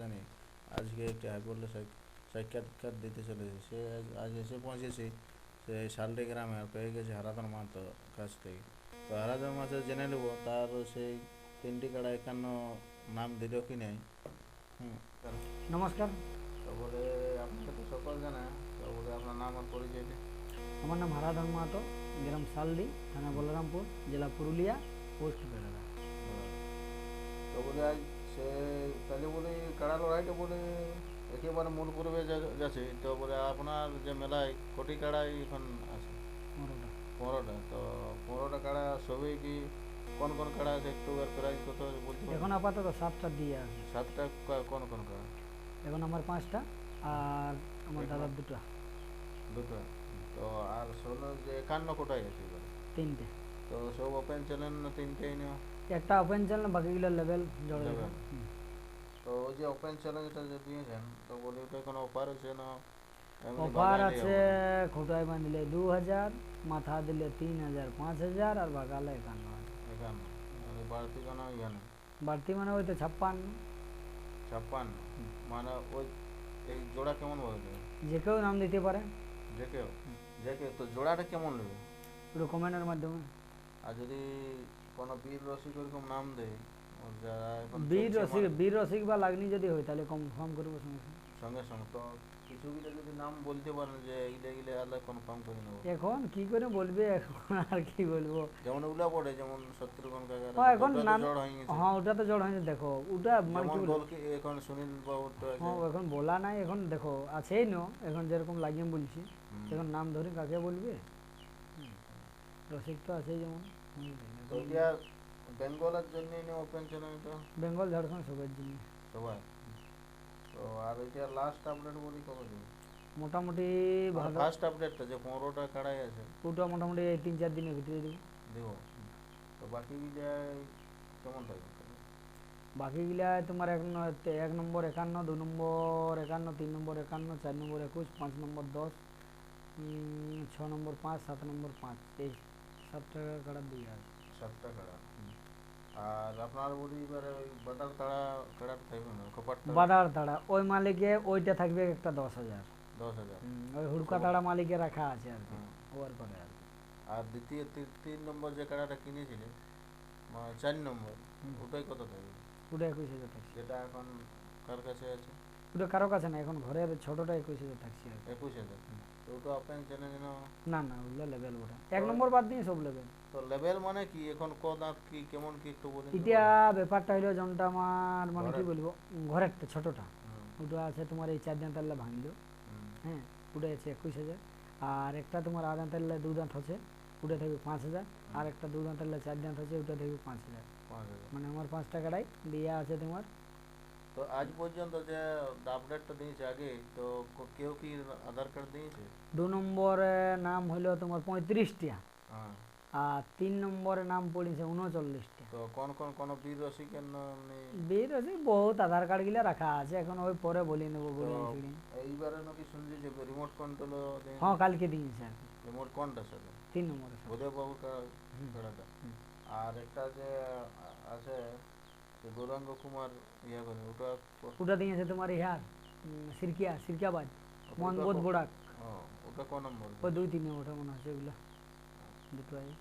জানি আজকে একটি হাইকোর্টে সাক্ষাৎকার দিতে চলেছে। সে আজ এসে পৌঁছেছে সে শালডি গ্রামে পেয়ে গেছে হারাধন মাহাতো কাছ থেকে। তো হারাধন মাহাতো জেনে নেব তার সেই তিনটি কাড়া একান্ন নাম দিল কি নাই। নমস্কার। তারপরে আপনার সাথে সকল জানা তারপরে আপনার নাম আর পরিচয় আমার নাম হারাধন মাহাতো গ্রাম শালডি থানা বলরামপুর জেলা পুরুলিয়া পোস্ট বেড়ারা তারপরে আজ সে তাহলে বলে কাড়া লড়াইটা বলে? একেবারে মূল পূর্বে যাচ্ছে। তো বলে আপনার যে মেলায় কোটি কাড়াই এখন আছে। পনেরোটা। তো পনেরোটা কাড়া সবই কি কোন কোন কাড়া আছে একটু আর প্রাইস কত বলতে এখন আপাতত সাতটা দিয়ে আছে। সাতটা কোন কোন কাড়া এখন আমার পাঁচটা আর আমার দাদার দুটো। দুটো। তো আর ষোলো যে একান্ন কোটাই আছে তিনটে। তো সব ওপেন চ্যানেল না তিনটেই নেওয়া। একটা ওপেন চ্যানেল বাকিগুলো লেভেল জড়ে Level। তো ওই যে ওপেন চ্যালেঞ্জটা যে দিয়েছেন তো বলি ওটা কোনো অফার আছে না? অফার আছে হবে? খোটায় বাঁধলে দু হাজার মাথা দিলে তিন হাজার পাঁচ হাজার আর বাগালে একান্ন হাজার। একান্ন। বাড়তি কোনো ইয়ে নেই বাড়তি মানে ওই তো ছাপ্পান্ন। ছাপ্পান্ন। মানে ওই এই জোড়া কেমন বলবে যে কেউ নাম দিতে পারে। যে কেউ? যে কেউ? তো জোড়াটা কেমন নেবে? কমেন্টের মাধ্যমে। আর যদি কোনো বীর রসিক ওরকম নাম দেয়। যারা এখন বীর চলছে রসিক মানে বীর রসিক বা লাগনি যদি হয় তাহলে কনফার্ম করব সঙ্গে সঙ্গে। সঙ্গে সঙ্গে। তো কিছু কিছু যদি নাম বলতে পারেন যে এইটা কনফার্ম করে নেব। এখন কি করে বলবে? এখন আর কি বলব? যেমন ওগুলা পড়ে যেমন শত্রুঘ্ন কাকার হ্যাঁ এখন নাম হয়ে ওটা তো জড় হয়েছে দেখো ওটা মানে কি এখন সুনীল বাবুর তো হ্যাঁ এখন বলা নাই এখন দেখো আছেই নো। এখন যেরকম লাগিয়ে বলছি এখন নাম ধরে কাকে বলবে? রসিক তো আছেই যেমন। এটা বেঙ্গলের জন্যই না ওপেন চ্যানেলটা বেঙ্গল ঝাড়খণ্ড সবের জন্য। সবাই? তো আর ওইটা লাস্ট আপডেট বলি কবে দেবে? মোটামুটি ভালো। ফার্স্ট আপডেটটা যে পনেরোটা কাড়াই আছে। ওটা মোটামুটি এই তিন চার দিনের ভিতরে দিব। দেবো? তো বাকি গিলা কেমন থাকবে? বাকিগুলা তোমার এক এক নম্বর একান্ন দু নম্বর একান্ন তিন নম্বর একান্ন চার নম্বর একুশ পাঁচ নম্বর দশ ছ নম্বর পাঁচ সাত নম্বর পাঁচ। এই সাত টাকা কাটার দিয়ে আছে। সাতটা কাড়া আর আপনার বলি এবারে ওই বাটার তাড়া কাড়াটা থাকবে না কপারটা বাটার তাড়া ওই মালিকে ওইটা থাকবে একটা দশ হাজার দশ হাজার ওই হুড়কা তাড়া মালিকে রাখা আছে আর কি। ওর করে আর কি। আর দ্বিতীয় তিন নম্বর যে কাড়াটা কিনেছিলে মানে চার নম্বর। ওটাই কত থাকবে ওটা একুশ হাজার থাকছে যেটা এখন কার কাছে আছে ওটা কারও কাছে না এখন ঘরের ছোটটা একুশ হাজার থাকছে আর। একুশ হাজার? তো ওটা না না ওগুলো লেভেল ওটা। এক নম্বর বাদ দিয়ে সব লেভেল তো লেভেল মানে কি? এখন ক দাঁত কি? কেমন কি একটু বলুন তো এটা ব্যাপারটা হলো যেমনটা আমার মানে কি। বলব? ঘরেরটা ছোটটা। ওটা আছে তোমার এই চার দাঁত ভাঙলো। হ্যাঁ ওটা আছে একুশ হাজার। আর একটা তোমার তাল্লা দু দাঁত আছে ওটা থাকবে পাঁচ হাজার। আর একটা দু দাঁত তাল্লা চার দাঁত আছে ওটা থাকবে পাঁচ হাজার। মানে আমার পাঁচ টাকাটাই দেওয়া আছে তোমার তো আজ পর্যন্ত যে আপডেটটা দিয়েছে আগে তো কেউ কি আধার কার্ড দিয়েছে? দু নম্বরে নাম হলো তোমার পঁয়ত্রিশটা হ্যাঁ। আর তিন নম্বরে নাম পড়েছে উনচল্লিশটা তো কোন কোন কোন বীর রসিকের নাম বের আছে বহুত আধার কার্ডগুলা রাখা আছে এখন ওই পরে বলে নেব বলে এইবারে নাকি শুনছি যে রিমোট কন্ট্রোল হ্যাঁ কালকে দিয়েছে রিমোট কোনটা সাথে তিন নম্বরে। বোধে বাবু হুম। আর একটা যে আছে যে গৌরাঙ্গ কুমার ইয়া করে ওটা ক- ওটা দিয়েছে তোমার ইহার উম, সিরকিয়া সিরকিয়াবাদ ওটা মোহনবোধ ক- বোড়াক ও, ওটা কোন নম্বর ওই দুই তিনে ওঠে মনে হচ্ছে ওগুলো দুটো আছে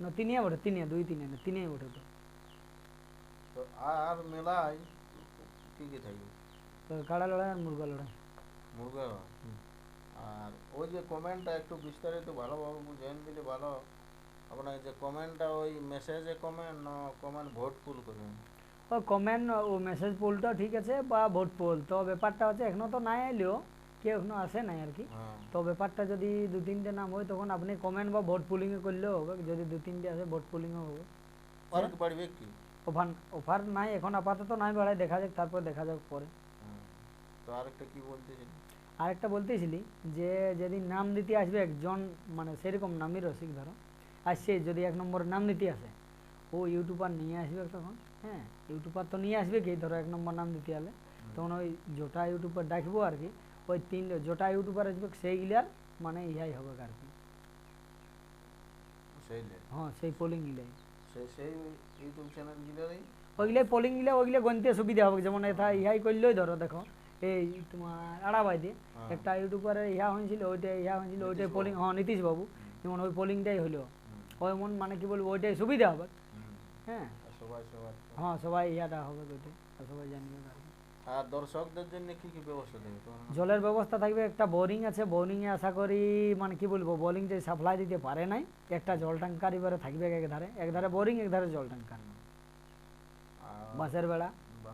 না তিনিয়া ওঠে তিনিয়া দুই তিনে না তিনেই ওঠে তো তো আর মেলায় কি কি থাকবে তো কাড়া লড়াই আর মুরগা লড়াই মুরগা আর ওই যে কমেন্টটা একটু বিস্তারিত ভালোভাবে বুঝেন দিলে ভালো আপনার যে কমেন্টটা ওই মেসেজে কমেন্ট না কমেন্ট ভোট ফুল করবেন ও কমেন্ট ও মেসেজ পোলটা ঠিক আছে বা ভোট পোল তো ব্যাপারটা হচ্ছে এখনও তো নাই এলেও কেউ এখনও আসে নাই আর কি। হ্যাঁ। তো ব্যাপারটা যদি দু তিনটে নাম হয় তখন আপনি কমেন্ট বা ভোট পুলিংয়ে করলেও হবে। যদি দু তিনটে আসে ভোট পুলিংও হবে। বাড়বে কি? অফার অফার নাই এখন আপাতত নাই বাড়ায় দেখা যাক তারপর দেখা যাক পরে। তো আরেকটা কি বলতেছেন আরেকটা বলতেছিলি যে যেদিন নাম দিতে আসবে একজন মানে সেরকম নামই রসিক ধরো আসছে যদি এক নম্বরের নাম দিতে আসে। ও ইউটিউবার নিয়ে আসবে তখন হ্যাঁ ইউটিউবার তো নিয়ে আসবে কি? ধরো এক নম্বর নাম দিতে হলে তখন ওই জোটা ইউটিউবার ডাকবো আর কি ওই তিন জোটা ইউটিউবার আসবে সেইগুলার মানে ইহাই হবে আর কি। হ্যাঁ সেই পোলিং গিলাই সেই সেই ইউটিউব চ্যানেল গিলারই ওইগুলাই পোলিং গিলা ওইগুলা গণতে সুবিধা হবে। যেমন এটা ইহাই করলেই ধরো দেখো এই তোমার আড়াবাইতে হ্যাঁ। একটা ইউটিউবারের ইহা হয়েছিল ওইটা ইহা হয়েছিল ওইটাই পোলিং হ্যাঁ নীতিশ বাবু। যেমন ওই পোলিংটাই হলো ওই মন মানে কি বলব ওইটাই সুবিধা হবে। হ্যাঁ। সবাই সবার হ্যাঁ সবাই ইহাটা হবে সবাই জানবে আর দর্শকদের জন্য কি কি ব্যবস্থা দেবে? জলের ব্যবস্থা থাকবে একটা বোরিং আছে বোরিংয়ে আশা করি মানে কি বলব বোরিং যে সাপ্লাই দিতে পারে নাই একটা জল ট্যাঙ্কার এবারে থাকবে এক ধারে এক ধারে বোরিং এক ধারে জল ট্যাঙ্কার। বাসের বেড়া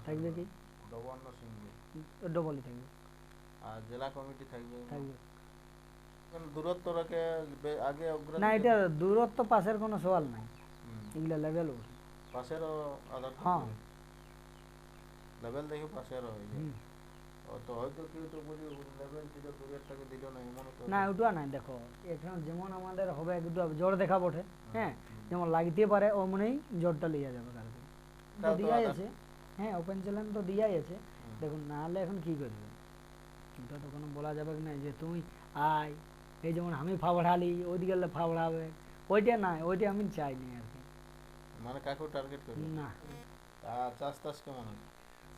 থাকবে কি? ডবলই থাকবে। আর জেলা কমিটি থাকবে? থাকবে। দূরত্ব রেখে আগে না এটা দূরত্ব পাশের কোনো সওয়াল নাই। এগুলো লেভেল পাশেরও আধার হ্যাঁ। লেভেল দেখে হয়ে দিল না এমন তো না ওটা নাই দেখো। এখন যেমন আমাদের হবে একটু জ্বর দেখা বটে হ্যাঁ। যেমন লাগতে পারে ও মনেই জ্বরটা লিয়া যাবে কারও তো দিয়াই আছে। হ্যাঁ ওপেন চ্যানেল তো দিয়াই আছে। দেখুন না হলে এখন কি করবে? ওটা তো কোনো বলা যাবে না যে তুই আয় এই যেমন আমি ফাবড়ালি ওইদিকে ফাবড়াবে। ওইটা নাই ওইটা আমি চাইনি আর কি। মানে কাকেও টার্গেট করবে? না। আর চাষ টাস কেমন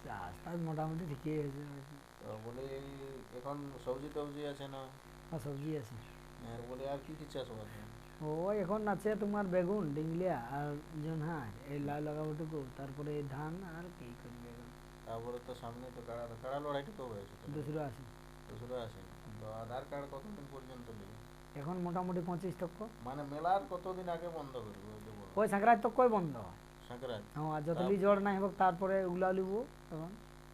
চাষ চাষটা মোটামুটি ঠিকই হয়েছে বলি এখন সবজি টবজি আছে না? আর সবজি আছে। আর বলি আর কি কি চাষ আছে ও এখন আছে তোমার বেগুন ডিংলিয়া আর জনহা এই লাউ লাগাবোটুকু তারপরে ধান আর কি করবে এখন তারপরে তো সামনে তো কাড়া কাড়া লড়াইটা তো দুসরো আছে। দুসরা আছে। তো আধার কার্ড কতদিন পর্যন্ত নেবে? এখন মোটামুটি পঁচিশ টক্ক মানে মেলার কতদিন আগে বন্ধ করবে? ওই সাঁকড়াই তো কই বন্ধ? সংক্রান্ত। হ্যাঁ আর যতলি জ্বর নাই হোক তারপরে উগলা লিব তখন।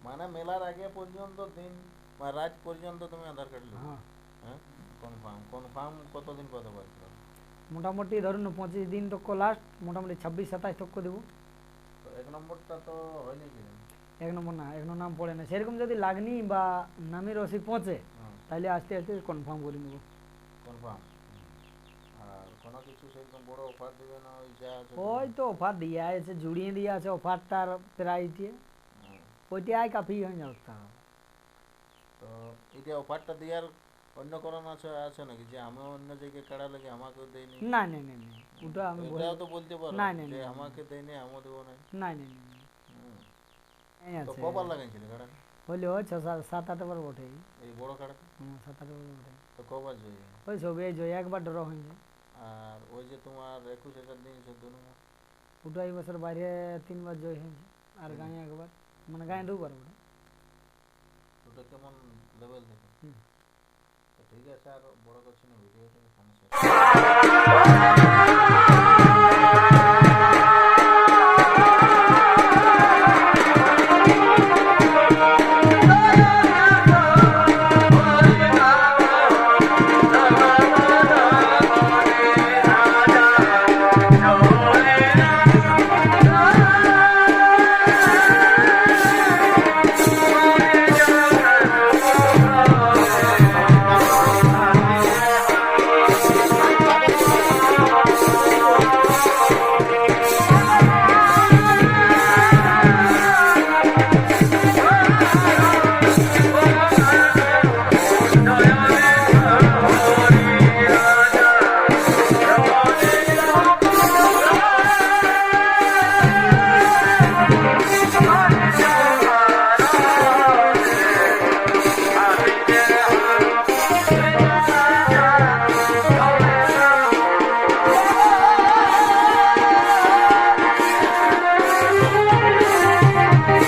মানে মেলার আগে পর্যন্ত দিন বা রাত পর্যন্ত তুমি আধার কার্ড নেবে হ্যাঁ। হ্যাঁ? কনফার্ম কনফার্ম কতদিন পাতে পারছ মোটামুটি ধরুন পঁচিশ দিন টক্ক লাস্ট মোটামুটি ছাব্বিশ সাতাশ টক্ক দেবো। এক নম্বরটা তো হয়নি কি? এক নম্বর না এক নাম পড়ে না। সেরকম যদি লাগনি বা নামি রসিদ পৌঁছে হ্যাঁ। তাহলে আস্তে আস্তে কনফার্ম করে নেব। কনফার্ম। কোনো কিছু সেরকম বড় অফার দেবে না ওই যা আছে ওই তো অফার দিয়া আছে জুড়িয়ে দিয়া আছে অফারটার প্রাইস দিয়ে হ্যাঁ। ওইটাই কাফি হয়ে যাবে তাও। তো এটা অফারটা দেওয়ার অন্য কোনো আছে আছে নাকি যে আমি অন্য জায়গায় কাড়া লাগে আমাকেও দেয়নি না না না না ওটা আমি বলি এটাও তো বলতে পারো না, না, যে না, না। আমাকে দেয়নি আমিও দেবো না না না না হুম। এই তো আছে কবার লাগাইছিল কাড়া হলে ওই ছ সাত সাত আটবার বটে এই বড় কাড়া হ্যাঁ সাত আটবার বটে তো কবার জয় ওই সবে জয় একবার ডর হয়ে যায় আর ওই যে তোমার একুশ হাজার দিন। চোদ্দ নম্বর ওটা এই বছর বাইরে তিনবার জয় হয়েছে আর গাঁয়ে একবার মানে গাঁয়ে দুবার ওটা ওটা কেমন লেভেল দেখো? হুম। ঠিক আছে আর বড় করছি না ভিডিওটা সমস্যা